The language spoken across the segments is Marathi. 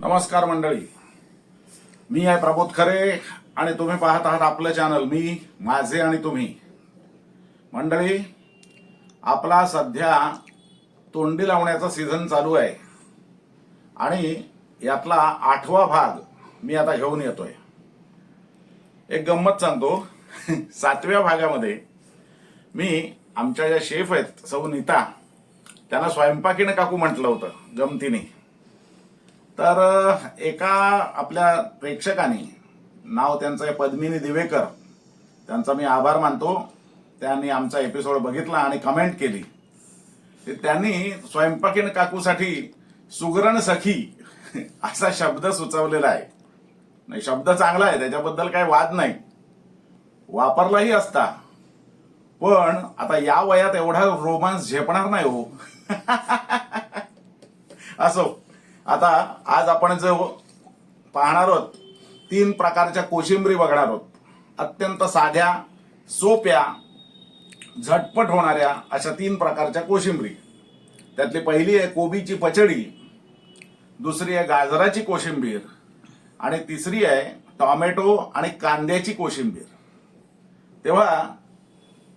नमस्कार मंडळी. मी आहे प्रबोध खरे आणि तुम्ही पाहत आहात आपलं चॅनल मी माझे आणि तुम्ही. मंडळी आपला सध्या तोंडी लावण्याचा सीझन चालू आहे. आणि यातला आठवा भाग मी आता घेऊन येतोय. एक गंमत सांगतो. सातव्या भागामध्ये मी आमच्या ज्या शेफ आहेत सौ नीता त्यांना स्वयंपाकीनं काकू म्हटलं होतं गमतीने. तर एका आपल्या प्रेक्षकाने नाव त्यांचं आहे पद्मिनी दिवेकर. त्यांचा मी आभार मानतो. त्यांनी आमचा एपिसोड बघितला आणि कमेंट केली. ते त्यांनी स्वयंपाकीन काकूसाठी सुगरण सखी असा शब्द सुचवलेला आहे. नाही शब्द चांगला आहे. त्याच्याबद्दल काही वाद नाही. वापरलाही असता. पण आता या वयात एवढा रोमांस झेपणार नाही हो. असो. आता आज आपण जे पाहणार आहोत तीन प्रकारच्या कोशिंबरी बघणार आहोत. अत्यंत साध्या सोप्या झटपट होणाऱ्या अशा तीन प्रकारच्या कोशिंबरी. त्यातली पहिली आहे कोबीची पचडी दुसरी आहे गाजराची कोशिंबीर आणि तिसरी आहे टॉमॅटो आणि कांद्याची कोशिंबीर. तेव्हा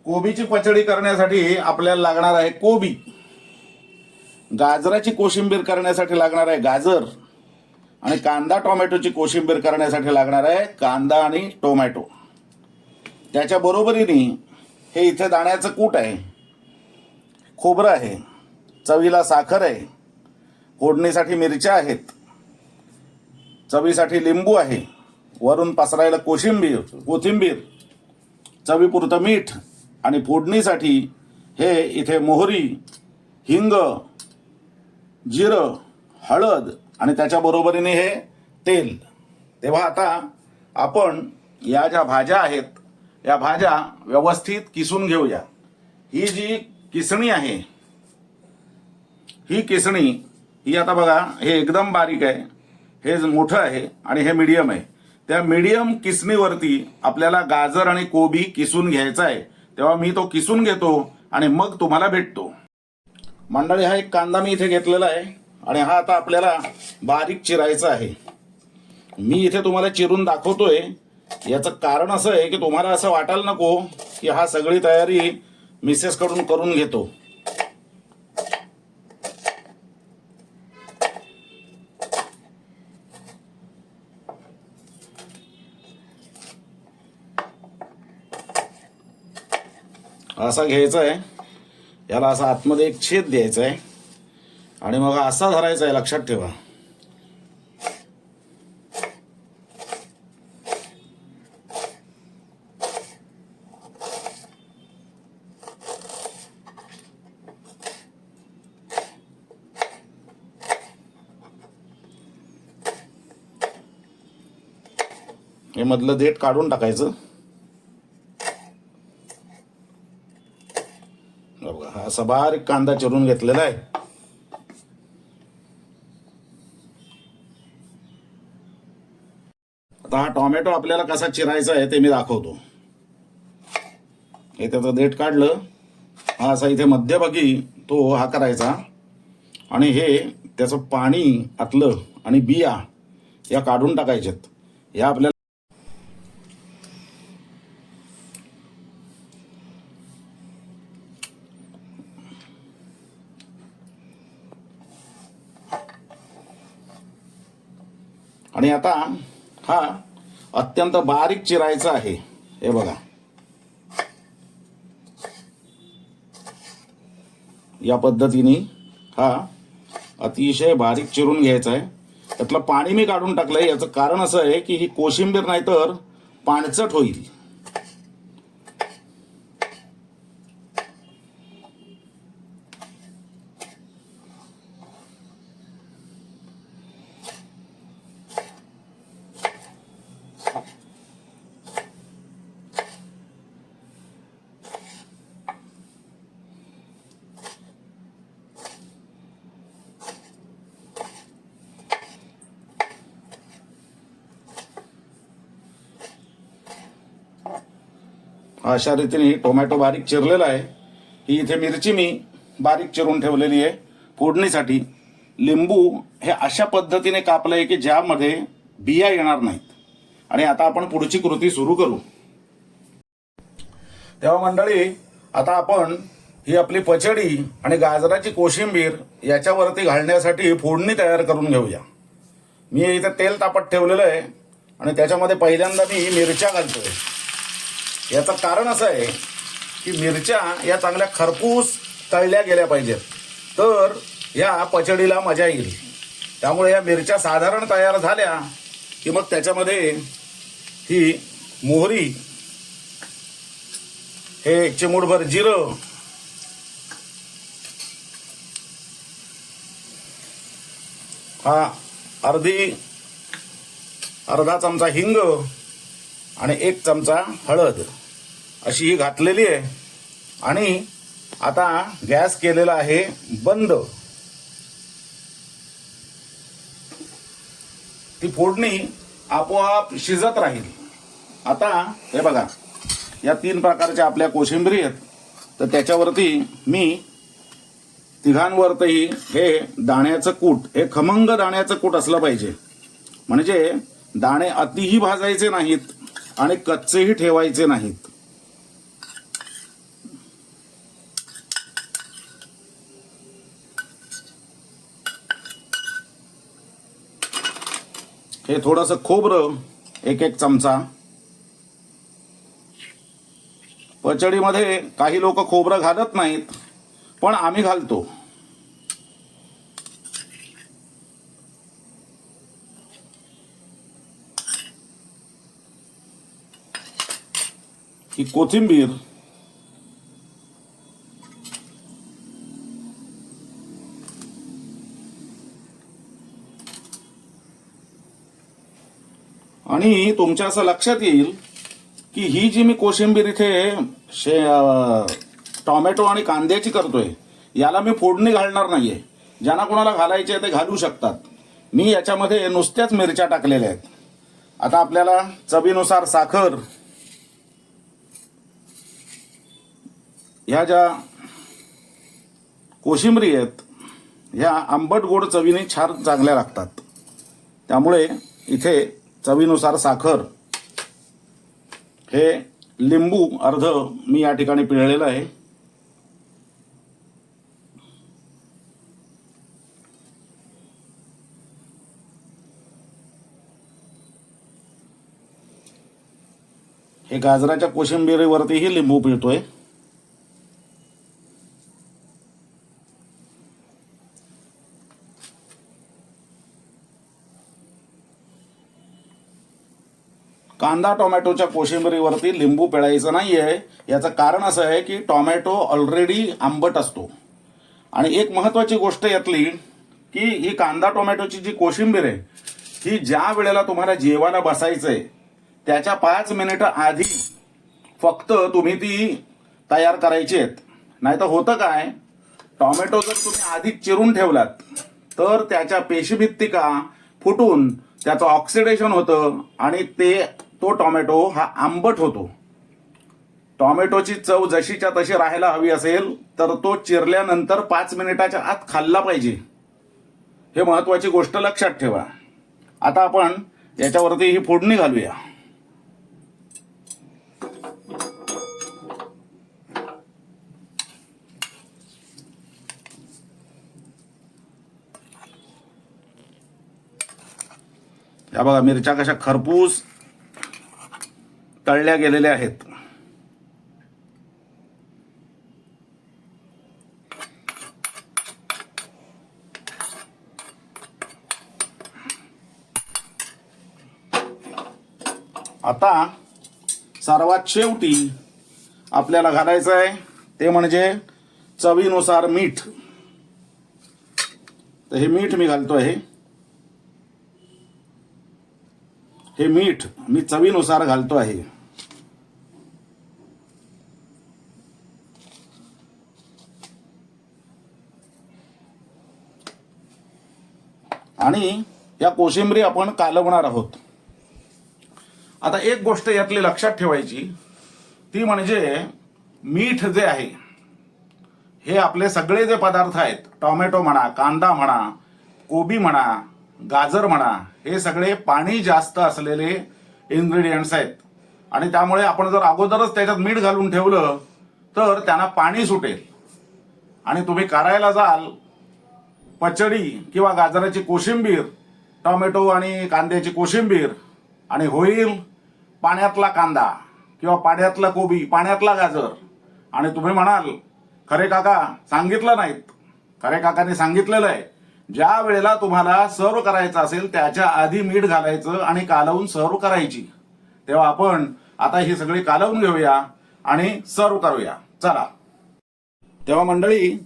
कोबीची पचडी करण्यासाठी आपल्याला लागणार आहे कोबी. गाजराची कोशिंबीर करण्यासाठी लागणार आहे गाजर आणि कांदा टोमॅटोची कोशिंबीर करण्यासाठी लागणार आहे कांदा आणि टोमॅटो. त्याच्या बरोबरीने हे इथे दाण्याचं कूट आहे. खोबरं आहे. चवीला साखर आहे. फोडणीसाठी मिरच्या आहेत. चवीसाठी लिंबू आहे. वरून पसरायला कोशिंबीर कोथिंबीर चवीपुरतं मीठ आणि फोडणीसाठी हे इथे मोहरी हिंग जिरं हळद आणि त्याच्या बरोबरीने हे तेल. तेव्हा आता आपण या ज्या भाज्या आहेत या भाज्या व्यवस्थित किसून घेऊया. ही जी किसणी आहे ही किसणी ही आता बघा हे एकदम बारीक आहे हे मोठं आहे आणि हे मीडियम आहे. त्या मीडियम किसणीवरती आपल्याला गाजर आणि कोबी किसून घ्यायचा आहे. तेव्हा मी तो किसून घेतो आणि मग तुम्हाला भेटतो. मंडळी हा एक कांदा मी इथे घेतलेला आहे आणि हा आता आपल्याला बारीक चिरायचा आहे. मी इथे तुम्हाला चिरून दाखवतोय. याचं कारण असं आहे की तुम्हाला असं वाटायला नको की हा सगळी तयारी मिसेसकडून करून घेतो. असा घ्यायचा आहे. याला असा आतमध्ये एक छेद द्यायचा आहे आणि मग असा धरायचा आहे लक्षात ठेवा. हे मधलं देठ काढून टाकायचं. बघा, हा असा बारीक कांदा चिरून घेतलेला आहे. आता हा टोमॅटो आपल्याला कसा चिरायचा आहे ते मी दाखवतो. हे त्याचं देठ काढलं. हा असा इथे मध्यभागी तो हा करायचा. आणि हे त्याचं पाणी आतलं आणि बिया या काढून टाकायच्यात या आपल्याला आणि आता हा अत्यंत बारीक चिरायचा आहे. हे बघा. या पद्धतीने हा अतिशय बारीक चिरून घ्यायचा आहे त्यातलं पाणी मी काढून टाकलंय. याचं कारण असं आहे की ही कोशिंबीर नाही तर पाणचट होईल. अशा रीतीने टोमॅटो बारीक चिरलेला आहे. ही इथे मिरची मी बारीक चिरून ठेवलेली आहे. फोडणीसाठी लिंबू हे अशा पद्धतीने कापलंय की ज्यामध्ये बिया येणार नाहीत. आणि आता आपण पुढची कृती सुरू करू. तेव्हा मंडळी आता आपण ही आपली पचडी आणि गाजराची कोशिंबीर याच्यावरती घालण्यासाठी फोडणी तयार करून घेऊया. मी इथे तेल तापत ठेवलेलं आहे आणि त्याच्यामध्ये पहिल्यांदा मी मिरच्या घालतोय. याचं कारण असं आहे की मिरच्या या चांगल्या खरपूस तळल्या गेल्या पाहिजेत. तर या पचडीला मजा येईल. त्यामुळे या मिरच्या साधारण तयार झाल्या की मग त्याच्यामध्ये ही मोहरी हे एक चिमूटभर जिरं हा अर्धी अर्धा चमचा हिंग आणि एक चमचा हळद. अशी ही घातलेली आहे. आणि आता गॅस केलेला आहे बंद. ती फोडणी आपोआप शिजत राहील. आता हे बघा या तीन प्रकारच्या आपल्या कोशिंबरी आहेत. तर त्याच्यावरती मी तिघांवरती हे दाण्याचं कूट हे खमंग दाण्याचं कूट असलं पाहिजे. म्हणजे दाणे अतिही भाजायचे नाहीत आणि कच्चेही ठेवायचे नाहीत. हे थोडस खोबरं एक एक चमचा. पचडीमध्ये काही लोक खोबरं घालत नाहीत पण आम्ही घालतो. ही कोथिंबीर आणि तुमच्या असं लक्षात येईल की ही जी मी कोशिंबीर इथे शे टॉमॅटो टोमॅटो आणि कांद्याची करतोय याला मी फोडणी घालणार नाहीये. ज्यांना कोणाला घालायचे आहे ते घालू शकतात. मी याच्यामध्ये नुसत्याच मिरच्या टाकलेल्या आहेत. आता आपल्याला चवीनुसार साखर ह्या ज्या कोशिंबरी आहेत ह्या आंबट गोड चवीने छान चांगल्या लागतात. त्यामुळे इथे चवीनुसार साखर. हे लिंबू अर्ध मी या ठिकाणी पिळलेलं आहे. हे गाजराच्या कोशिंबिरीवरतीही लिंबू पिळतोय. कांदा टोमॅटोच्या कोशिंबरीवरती लिंबू पिळायचं आहे याचं कारण असं आहे की टोमॅटो ऑलरेडी आंबट असतो. आणि एक महत्वाची गोष्ट यातली की ही कांदा टोमॅटोची जी कोशिंबीर आहे ही ज्या वेळेला तुम्हाला जेवायला बसायचं आहे त्याच्या पाच मिनिटं आधी फक्त तुम्ही ती तयार करायची आहेत. नाही तर होतं काय टोमॅटो जर तुम्ही आधी चिरून ठेवलात तर त्याच्या पेशीभित्तिका फुटून त्याचं ऑक्सिडेशन होतं आणि ते तो टोमॅटो हा आंबट होतो. टोमॅटोची चव जशीच्या तशी राहायला हवी असेल तर तो चिरल्यानंतर पाच मिनिटाच्या आत खाल्ला पाहिजे. हे महत्वाची गोष्ट लक्षात ठेवा. आता आपण याच्यावरती ही फोडणी घालूया. या बघा मिरच्या कशा खरपूस तळल्या गेलेल्या आहेत. आता सर्वात शेवटी आपल्याला घालायचं आहे ते म्हणजे चवीनुसार मीठ. तर हे मीठ मी घालतो आहे हे मीठ मी चवीनुसार घालतो आहे आणि या कोशिंबरी आपण कालवणार आहोत. आता एक गोष्ट यातली लक्षात ठेवायची. ती म्हणजे मीठ जे आहे हे आपले सगळे जे पदार्थ आहेत टोमॅटो म्हणा कांदा म्हणा कोबी म्हणा गाजर म्हणा हे सगळे पाणी जास्त असलेले इन्ग्रेडियंट्स आहेत. आणि त्यामुळे आपण जर अगोदरच त्याच्यात मीठ घालून ठेवलं तर त्यांना पाणी सुटेल. आणि तुम्ही करायला जाल पचडी किंवा गाजराची कोशिंबीर टोमॅटो आणि कांद्याची कोशिंबीर आणि होईल पाण्यातला कांदा किंवा पाण्यातला कोबी पाण्यातला गाजर. आणि तुम्ही म्हणाल खरे काका सांगितलं नाहीत. खरे काकाने सांगितलेलं आहे. ज्या वेळेला तुम्हाला सर्व करायचं असेल त्याच्या आधी मीठ घालायचं आणि कालवून सर्व करायची. तेव्हा आपण आता ही सगळी कालवून घेऊया आणि सर्व करूया. चला. तेव्हा मंडळी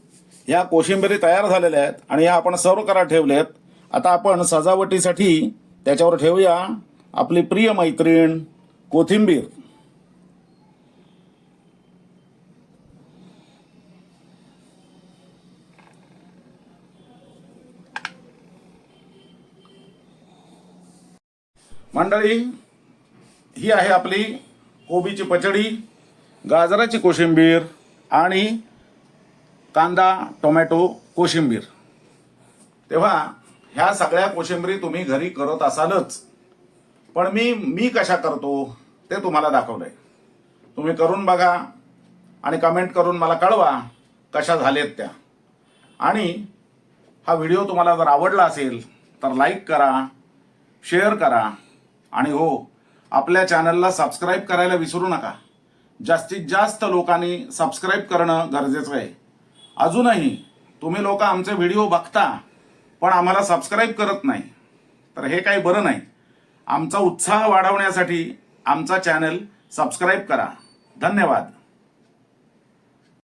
या कोशिंबिरी तयार झालेल्या आहेत आणि ह्या आपण सर्व करा ठेवलेत. आता आपण सजावटीसाठी त्याच्यावर ठेवूया आपली प्रिय मैत्रीण कोथिंबीर. मंडळी ही आहे आपली कोबीची पचडी गाजराची कोशिंबीर आणि कांदा टोमॅटो कोशिंबीर. तेव्हा ह्या सगळ्या कोशिंबरी तुम्ही घरी करत असालच. पण मी मी कशा करतो ते तुम्हाला दाखवलंय. तुम्ही करून बघा आणि कमेंट करून मला कळवा कशा झालेत त्या. आणि हा व्हिडिओ तुम्हाला जर आवडला असेल तर लाईक करा शेअर करा. आणि हो आपल्या चॅनलला सबस्क्राईब करायला विसरू नका. जास्तीत जास्त लोकांनी सबस्क्राईब करणं गरजेचं आहे. अजूनही तुम्ही लोक आमचे व्हिडिओ बघता पण आम्हाला सबस्क्राईब करत नाही. तर हे काही बरं नाही. आमचा उत्साह वाढवण्यासाठी आमचा चॅनल सबस्क्राईब करा. धन्यवाद.